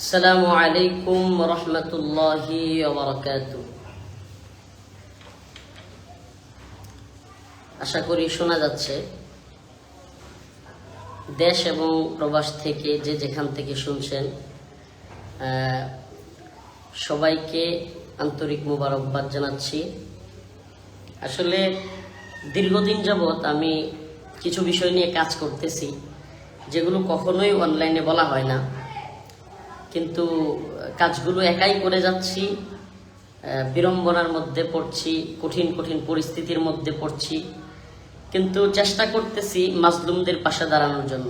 السلام عليكم ورحمة الله وبركاته আশা করি শোনা যাচ্ছে দেশ এবং প্রবাস থেকে যে যেখান থেকে শুনছেন আহ, সবাইকে আন্তরিক মোবারকবাদ জানাচ্ছি আসলে দীর্ঘদিন যাবৎ আমি কিছু বিষয় নিয়ে কাজ করতেছি যেগুলো কখনোই অনলাইনে বলা হয় না কিন্তু কাজগুলো একাই করে যাচ্ছি বিড়ম্বনার মধ্যে পড়ছি, কঠিন কঠিন পরিস্থিতির মধ্যে পড়ছি। কিন্তু চেষ্টা করতেছি মাজলুমদের পাশে দাঁড়ানোর জন্য।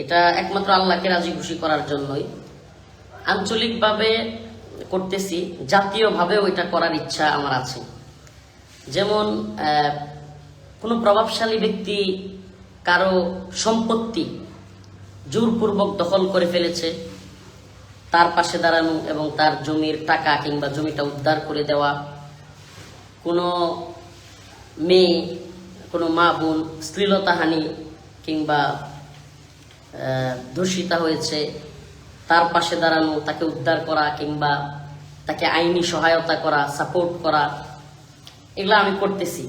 এটা একমাত্র আল্লাহকে রাজি খুশি করার জন্যই। আঞ্চলিকভাবে করতেছি, জাতীয়ভাবেও এটা করার ইচ্ছা আমার আছে। যেমন কোনো প্রভাবশালী ব্যক্তি কারও সম্পত্তি জোরপূর্বক দখল করে ফেলেছে তার পাশে দাঁড়ানো এবং তার জমির টাকা কিংবা জমিটা উদ্ধার করে দেওয়া। কোনো মেয়ে, কোনো মা বোন শ্লীলতাহানি কিংবা ধর্ষিতা হয়েছে, তার পাশে দাঁড়ানো, তাকে উদ্ধার করা কিংবা তাকে আইনি সহায়তা করা সাপোর্ট করা, এগুলো আমি করতেছি।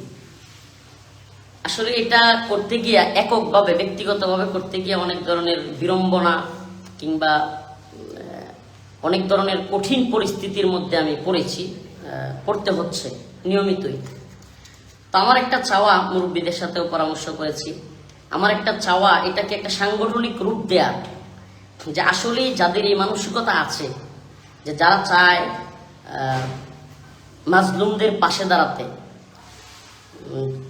আসলে এটা করতে গিয়ে এককভাবে, ব্যক্তিগতভাবে করতে গিয়ে অনেক ধরনের বিড়ম্বনা কিংবা অনেক ধরনের কঠিন পরিস্থিতির মধ্যে আমি পড়েছি পড়তে হচ্ছে, নিয়মিতই। তো আমার একটা চাওয়া মুরব্বীদের সাথেও পরামর্শ করেছি। আমার একটা চাওয়া, এটাকে একটা সাংগঠনিক রূপ দেয়া, যে আসলেই যাদের এই মানসিকতা আছে, যে যারা চায় মাজলুমদের পাশে দাঁড়াতে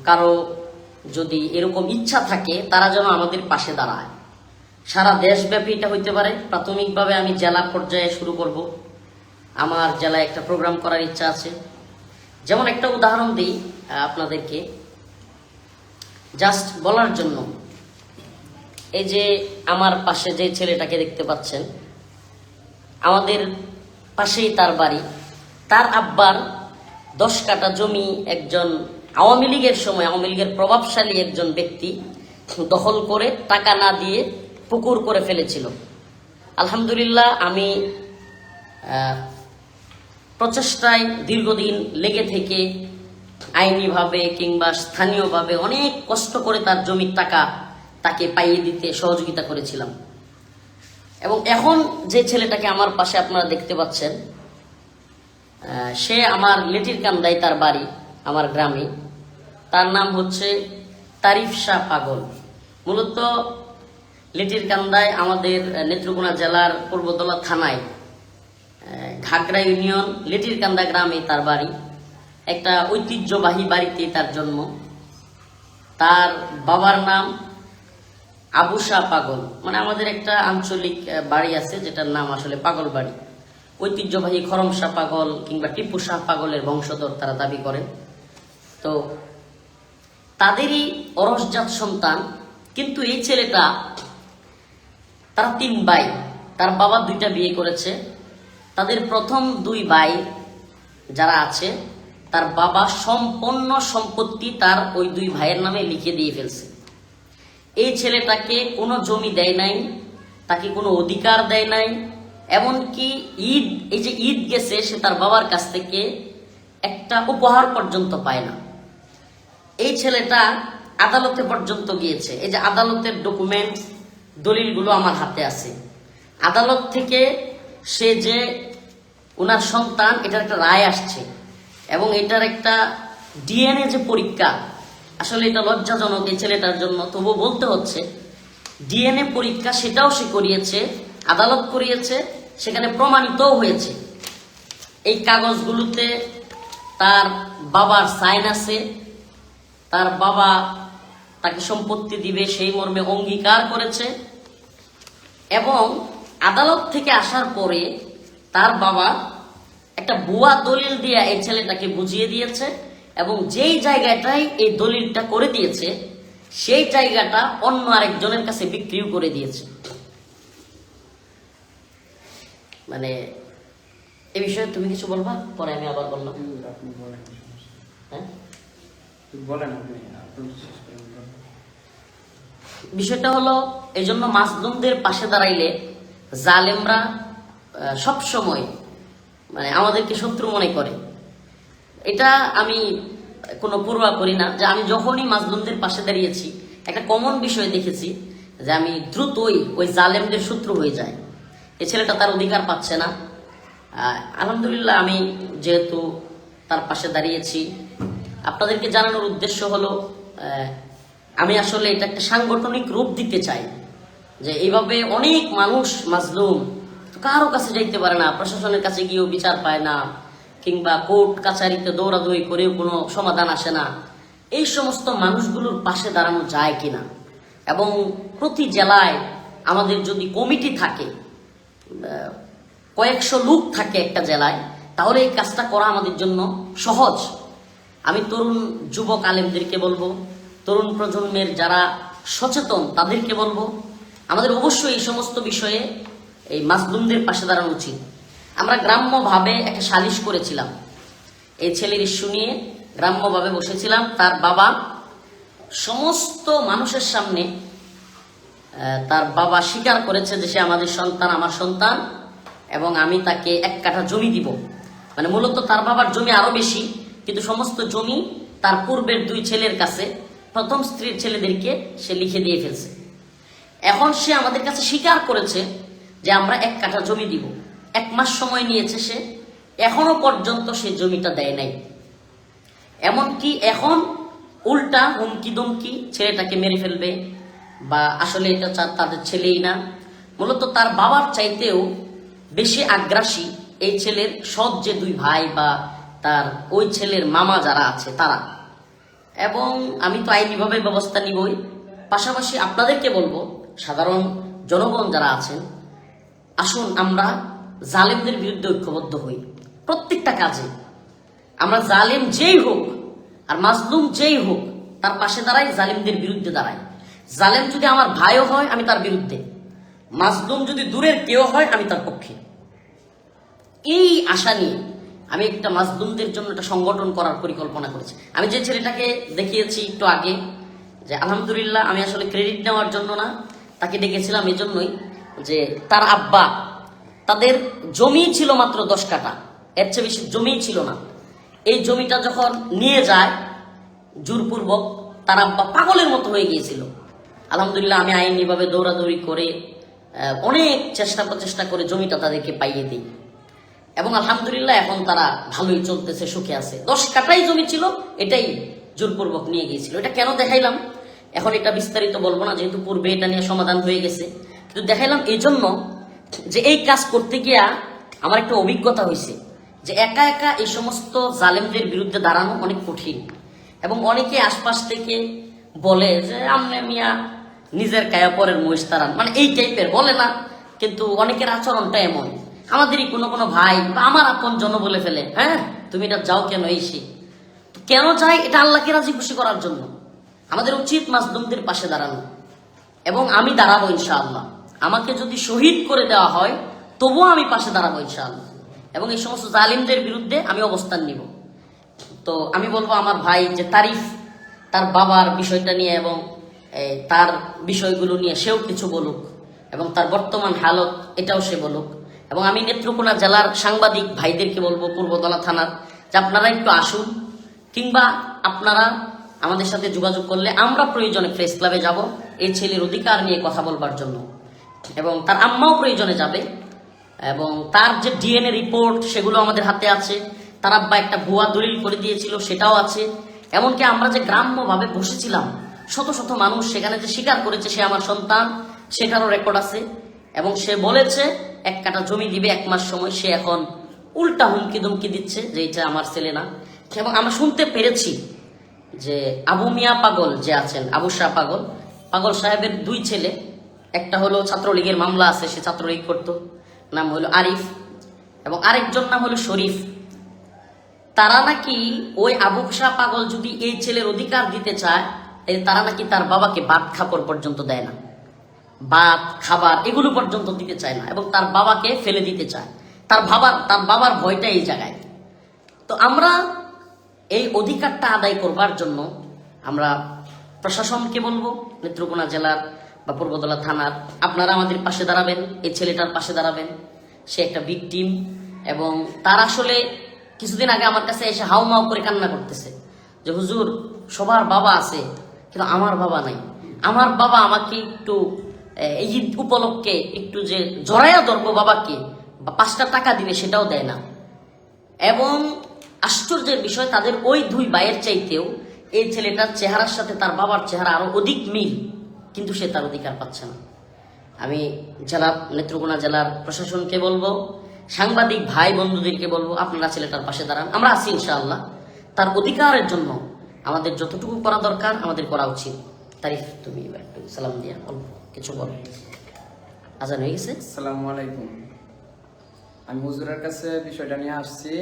কারও যদি এরকম ইচ্ছা থাকে, তারা যেন আমাদের পাশে দাঁড়ায়। সারা দেশব্যাপী এটা হইতে পারে। প্রাথমিকভাবে আমি জেলা পর্যায়ে শুরু করব। আমার জেলায় একটা প্রোগ্রাম করার ইচ্ছা আছে। যেমন একটা উদাহরণ দিই আপনাদেরকে। জাস্ট বলার জন্য, এই যে আমার পাশে যে ছেলেটাকে দেখতে পাচ্ছেন, আমাদের পাশেই তার বাড়ি। তার আব্বার দশ কাটা জমি একজন আওয়ামী লীগের সময়, আওয়ামী লীগের প্রভাবশালী একজন ব্যক্তি দখল করে টাকা না দিয়ে পুকুর করে ফেলেছিল। আলহামদুলিল্লাহ, আমি প্রচেষ্টায় দীর্ঘদিন লেগে থেকে আইনিভাবে কিংবা স্থানীয়ভাবে অনেক কষ্ট করে তার জমির টাকা তাকে পাইয়ে দিতে সহযোগিতা করেছিলাম। এবং এখন যে ছেলেটাকে আমার পাশে আপনারা দেখতে পাচ্ছেন সে আমার লেটির কান্দায় তার বাড়ি, আমার গ্রামে। তার নাম হচ্ছে তারিফ শাহ পাগল। মূলত লেটির কান্দায় আমাদের নেত্রকোনা জেলার পূর্বতলা থানায় ঘাগড়া ইউনিয়ন, লেটির কান্দা গ্রামে তার বাড়ি। একটা ঐতিহ্যবাহী বাড়িতে তার জন্ম। তার বাবার নাম আবু শাহ পাগল। মানে আমাদের একটা আঞ্চলিক বাড়ি আছে, যেটার নাম আসলে পাগল বাড়ি। ঐতিহ্যবাহী খরম শাহ পাগল কিংবা টিপু শাহ পাগলের বংশধর তারা দাবি করেন তো তাদেরই অরসজাত সন্তান, কিন্তু এই ছেলেটা তার তিন ভাই। তার বাবা দুইটা বিয়ে করেছে। তাদের প্রথম দুই ভাই যারা আছে, তার বাবা সম্পূর্ণ সম্পত্তি তার ওই দুই ভাইয়ের নামে লিখে দিয়ে ফেলছে। এই ছেলেটাকে কোনো জমি দেয় নাই, তাকে কোনো অধিকার দেয় নাই, এমনকি ঈদ, এই যে ঈদ গেছে, সে তার বাবার কাছ থেকে একটা উপহার পর্যন্ত পায় না। এই ছেলেটা আদালতে পর্যন্ত গিয়েছে। এই যে আদালতের ডকুমেন্ট দলিলগুলো আমার হাতে আছে। আদালত থেকে সে যে ওনার সন্তান, এটার একটা রায় আসছে এবং এটার একটা ডিএনএ যে পরীক্ষা, আসলে এটা লজ্জাজনক এই ছেলেটার জন্য। তবু বলতে হচ্ছে, ডিএনএ পরীক্ষা সেটাও সে করিয়েছে, আদালত করিয়েছে, সেখানে প্রমাণিতও হয়েছে। এই কাগজগুলোতে তার বাবার সাইন আছে, তার বাবা তাকে সম্পত্তি দিবে, সেই মর্মে অঙ্গীকার করেছে এবং আদালত থেকে আসার পরে তার বাবা একটা বুয়া দলিল দিয়ে এই ছেলেটাকে বুঝিয়ে দিয়েছে এবং যেই জায়গাটাই এই দলিলটা করে দিয়েছে সেই জায়গাটা অন্য আরেকজনের কাছে বিক্রিও করে দিয়েছে। মানে এ বিষয়ে তুমি কিছু বলবা? পরে আমি আবার বললাম। হ্যাঁ? বলেন আপনি আপনি শেষ করে বলেন। বিষয়টা হলো এই জন্য মাজলুমদের পাশে দাঁড়াইলে জালেমরা সব সময় মানে আমাদেরকে শত্রু মনে করে। এটা আমি কোনো পূর্বা করি না, যে আমি যখনই মাজলুমদের পাশে দাঁড়িয়েছি, একটা কমন বিষয় দেখেছি, যে আমি দ্রুতই ওই জালেমদের শত্রু হয়ে যায় এ ছেলেটা তার অধিকার পাচ্ছে না। আলহামদুলিল্লাহ আমি যেহেতু তার পাশে দাঁড়িয়েছি, আপনাদেরকে জানানোর উদ্দেশ্য হলো আমি আসলে এটা একটা সাংগঠনিক রূপ দিতে চাই যে এইভাবে অনেক মানুষ মাজলুম কারও কাছে যাইতে পারে না, প্রশাসনের কাছে গিয়েও বিচার পায় না, কিংবা কোর্ট, কাছারিতে দৌড়াদৌড়ি করেও কোনো সমাধান আসে না। এই সমস্ত মানুষগুলোর পাশে দাঁড়ানো যায় কিনা? এবং প্রতি জেলায় আমাদের যদি কমিটি থাকে কয়েকশো লোক থাকে একটা জেলায়, তাহলে এই কাজটা করা আমাদের জন্য সহজ। আমি তরুণ যুবক আলেমদেরকে বলব তরুণ প্রজন্মের যারা সচেতন, তাদেরকে বলব, আমাদের অবশ্যই এই সমস্ত বিষয়ে এই মাজলুমদের পাশে দাঁড়ানো উচিত। আমরা গ্রাম্যভাবে একটা সালিশ করেছিলাম। এই ছেলের ইস্যু নিয়ে গ্রাম্যভাবে বসেছিলাম, তার বাবা সমস্ত মানুষের সামনে তার বাবা স্বীকার করেছে যে সে আমাদের সন্তান, আমার সন্তান, এবং আমি তাকে এক কাঠা জমি দিব। মানে মূলত তার বাবার জমি আরও বেশি, কিন্তু সমস্ত জমি তার পূর্বের দুই ছেলের কাছে প্রথম স্ত্রীর ছেলেদেরকে সে লিখে দিয়ে ফেলছে। এখন সে আমাদের কাছে স্বীকার করেছে যে আমরা এক কাঠা জমি দিব। এক মাস সময় নিয়েছে সে, এখনও পর্যন্ত সে জমিটা দেয় নাই। এমনকি এখন উল্টা হুমকি দমকি ছেলেটাকে মেরে ফেলবে বা আসলে এটা তাদের ছেলেই না। মূলত তার বাবার চাইতেও বেশি আগ্রাসী এই ছেলের সৎ যে দুই ভাই বা তার ওই ছেলের মামা যারা আছে, তারা। এবং আমি তো আইনিভাবে ব্যবস্থা নিবই। পাশাপাশি আপনাদেরকে বলব, সাধারণ জনগণ যারা আছেন, আসুন আমরা জালেমদের বিরুদ্ধে ঐক্যবদ্ধ হই। প্রত্যেকটা কাজে। আমরা জালেম যেই হোক, আর মাজলুম যেই হোক, তার পাশে দাঁড়াই, জালিমদের বিরুদ্ধে দাঁড়াই। জালেম যদি আমার ভাইও হয়, আমি তার বিরুদ্ধে। মাজলুম যদি দূরের কেউ হয়, আমি তার পক্ষে। এই আশা নিয়ে আমি একটা মাজলুমদের জন্য একটা সংগঠন করার পরিকল্পনা করেছি। আমি যে ছেলেটাকে দেখিয়েছি একটু আগে, যে আলহামদুলিল্লাহ আমি আসলে ক্রেডিট নেওয়ার জন্য না, তাকে ডেকেছিলাম এই জন্যই যে তার আব্বা, তাদের জমি ছিল মাত্র দশ কাটা এর চেয়ে বেশি জমি ছিল না। এই জমিটা যখন নিয়ে যায়, জোরপূর্বক তার আব্বা পাগলের মতো হয়ে গিয়েছিল। আলহামদুলিল্লাহ আমি আইনিভাবে দৌড়াদৌড়ি করে অনেক চেষ্টা প্রচেষ্টা করে জমিটা তাদেরকে পাইয়ে দিই। এবং আলহামদুলিল্লাহ এখন তারা ভালোই চলতেছে, সুখে আছে। দশ কাটাই জমি ছিল, এটাই জোরপূর্বক নিয়ে গিয়েছিল। এটা কেন দেখাইলাম? এখন এটা বিস্তারিত বলব না, যেহেতু পূর্বে এটা নিয়ে সমাধান হয়ে গেছে। কিন্তু দেখাইলাম এই জন্য যে এই কাজ করতে গিয়া আমার একটা অভিজ্ঞতা হয়েছে যে একা একা এই সমস্ত জালেমদের বিরুদ্ধে দাঁড়ানো অনেক কঠিন। এবং অনেকে আশপাশ থেকে বলে যে, আমনে মিয়া, নিজের কায়া পরের মহিষ তারান। মানে এই টাইপের বলে না, কিন্তু অনেকের আচরণটা এমন। আমাদেরই কোনো কোনো ভাই বা আমার আপন জন বলে ফেলে হ্যাঁ? তুমি এটা যাও কেন এই সে? কেন চাই এটা আল্লাহকে রাজি খুশি করার জন্য? আমাদের উচিত মাসদুমদের পাশে দাঁড়ানো। এবং আমি দাঁড়াবো ইনশাআল্লাহ। আমাকে যদি শহীদ করে দেওয়া হয়, তবুও আমি পাশে দাঁড়াবো ইনশাআল্লাহ। এবং এই সমস্ত জালিমদের বিরুদ্ধে আমি অবস্থান নিব। তো আমি বলব আমার ভাই যে তারিফ, তার বাবার বিষয়টা নিয়ে এবং তার বিষয়গুলো নিয়ে সেও কিছু বলুক। এবং তার বর্তমান হালত, এটাও সে বলুক। এবং আমি নেত্রকোনা জেলার সাংবাদিক ভাইদেরকে বলব, পূর্বতলা থানার, যে আপনারা একটু আসুন, কিংবা আপনারা আমাদের সাথে যোগাযোগ করলে আমরা প্রয়োজনে প্রেস ক্লাবে যাব, এই ছেলের অধিকার নিয়ে কথা বলবার জন্য। এবং তার আম্মাও প্রয়োজনে যাবে, এবং তার যে ডিএনএ রিপোর্ট, সেগুলো আমাদের হাতে আছে। তার আব্বা একটা ভুয়া দলিল করে দিয়েছিল, সেটাও আছে। এমনকি আমরা যে গ্রাম্যভাবে বসেছিলাম, শত শত মানুষ সেখানে যে স্বীকার করেছে সে আমার সন্তান, সেটারও রেকর্ড আছে। এবং সে বলেছে এক কাটা জমি দিবে, এক মাস সময় সে এখন উল্টা হুমকি ধুমকি দিচ্ছে যে এটা আমার ছেলে না। এবং আমরা শুনতে পেরেছি যে আবু মিয়া পাগল যে আছেন, আবু শাহ পাগল। পাগল সাহেবের দুই ছেলে, একটা হলো ছাত্রলীগের মামলা আছে, সে ছাত্রলীগ করতো, নাম হলো আরিফ, এবং আরেকজন নাম হলো শরীফ। তারা নাকি ওই আবু শাহ পাগল যদি এই ছেলের অধিকার দিতে চায় তারা নাকি তার বাবাকে বাদ খাপড় পর্যন্ত দেয় না। ভাত, খাবার এগুলো পর্যন্ত দিতে চায় না এবং তার বাবাকে ফেলে দিতে চায়। তার বাবার তার বাবার ভয়টা এই জায়গায়। তো আমরা এই অধিকারটা আদায় করবার জন্য আমরা প্রশাসনকে বলব, নেত্রকোনা জেলার বা পূর্বতলা থানার, আপনারা আমাদের পাশে দাঁড়াবেন, এই ছেলেটার পাশে দাঁড়াবেন। সে একটা ভিকটিম এবং তার আসলে কিছুদিন আগে আমার কাছে এসে হাউ মাউ করে কান্না করতেছে যে, হুজুর, সবার বাবা আছে, কিন্তু আমার বাবা নাই। আমার বাবা আমাকে একটু ঈদ উপলক্ষে একটু যে জড়াইয়া ধরবো বাবাকে, বা পাঁচটা টাকা দিবে সেটাও দেয় না। এবং আশ্চর্যের বিষয়, তাদের ওই দুই ভাইয়ের চাইতেও এই ছেলেটার চেহারার সাথে তার বাবার চেহারা আরও অধিক মিল, কিন্তু সে তার অধিকার পাচ্ছে না। আমি জেলা নেত্রকোনা জেলার প্রশাসনকে বলব, সাংবাদিক ভাই বন্ধুদেরকে বলব, আপনারা ছেলেটার পাশে দাঁড়ান, আমরা আছি ইনশাআল্লাহ। তার অধিকারের জন্য আমাদের যতটুকু করা দরকার, আমাদের করা উচিত। তারিফ তুমি একটু সালাম দিয়া, অল্প। কিছু বল। আজান হয়ে গেছে? আসসালামু আলাইকুম। আমি হুজুরের কাছে বিষয়টা নিয়ে আসছি।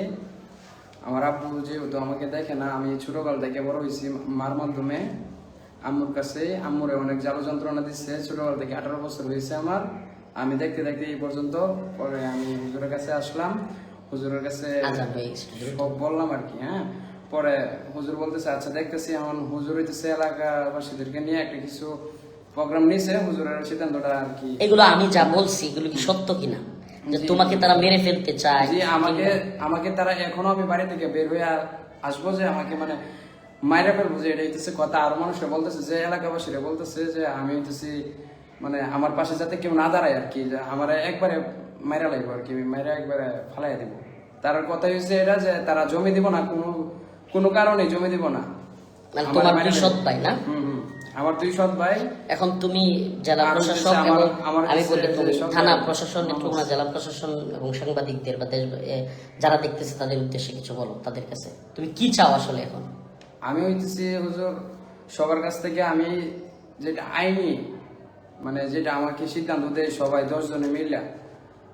আমার আব্বু যেহেতু আমাকে দেখে না আমি ছোটকাল থেকে বড় হয়েছি মার মাধ্যমে। আম্মুর কাছে আম্মুরে অনেক জ্বালা যন্ত্রণা দিচ্ছে। ছোটকাল থেকে আঠারো বছর হয়েছে আমার। আমি দেখতে দেখতে এই পর্যন্ত পরে আমি হুজুরের কাছে আসলাম। হুজুরের কাছে বললাম আর কি হ্যাঁ। পরে হুজুর বলতেছে আচ্ছা দেখতেছি এখন হুজুর হইতেছে এলাকাবাসীদেরকে নিয়ে একটা কিছু প্রোগ্রাম নিছে হুজুরের সিদ্ধান্তটা আর কি? এগুলো আমি যা বলছি এগুলো কি সত্য কিনা? যে তোমাকে তারা মেরে ফেলতে চায় জি আমাকে আমাকে তারা এখনও আমি বাড়ি থেকে বের হয়ে আর আসব যে আমাকে মানে মায়েরা ফেলব যে এটা হইতেছে কথা। আরও মানুষরা বলতেছে যে এলাকাবাসীরা বলতেছে যে আমি হইতেছি মানে আমার পাশে যাতে কেউ না দাঁড়ায় আর কি যে আমার একবারে মাইরা লাগবো আর কি মাইরা একবারে ফালাই দিব। তার কথা হচ্ছে এটা যে তারা জমি দিব না কোনো কোনো কারণে জমি দিব না। মানে তোমার সৎ ভাই না। আমার দুই সৎ ভাই এখন তুমি জেলা এবং আমি বলি তুমি থানা প্রশাসন নেত্রকোনা জেলা প্রশাসন এবং সাংবাদিকদের বা দেশ যারা দেখতেছে তাদের উদ্দেশ্যে কিছু বলো তাদের কাছে। তুমি কি চাও আসলে এখন? আমি হইতেছি হুজুর সবার কাছ থেকে আমি যেটা আইনি মানে যেটা আমাকে সিদ্ধান্ত দেয় সবাই দশ জনে মিলে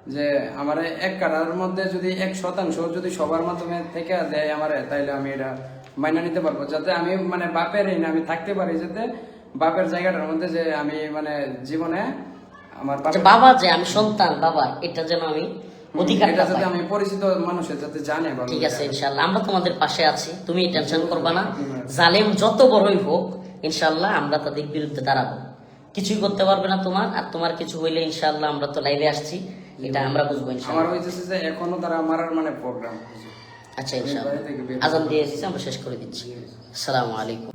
যে আমার এক কাটার মধ্যে যদি এক শতাংশ যদি সবার মাধ্যমে থেকে দেয় আমার তাইলে আমি এটা মাইনা নিতে পারব। যাতে আমি মানে বাপের আমি থাকতে পারি যাতে বাপের জায়গাটার মধ্যে যে আমি মানে জীবনে আমার বাবা যে আমি সন্তান বাবা এটা যেন আমি অধিকারটা যাতে আমি পরিচিত মানুষের যাতে জানে ঠিক আছে করে। আমরা তোমাদের পাশে আছি তুমি টেনশন করবা না। জালেম যত বড়ই হোক ইনশাল্লাহ আমরা তাদের বিরুদ্ধে দাঁড়াবো। কিছুই করতে পারবে না তোমার আর তোমার কিছু হইলে আমরা তো লাইভে আসছি। এটা আমরা বুঝব আমার হইতেছে যে এখনও তারা মারার মানে প্রোগ্রাম আচ্ছা আজান দিয়ে এসেছি আমরা শেষ করে দিচ্ছি। আসসালামু আলাইকুম।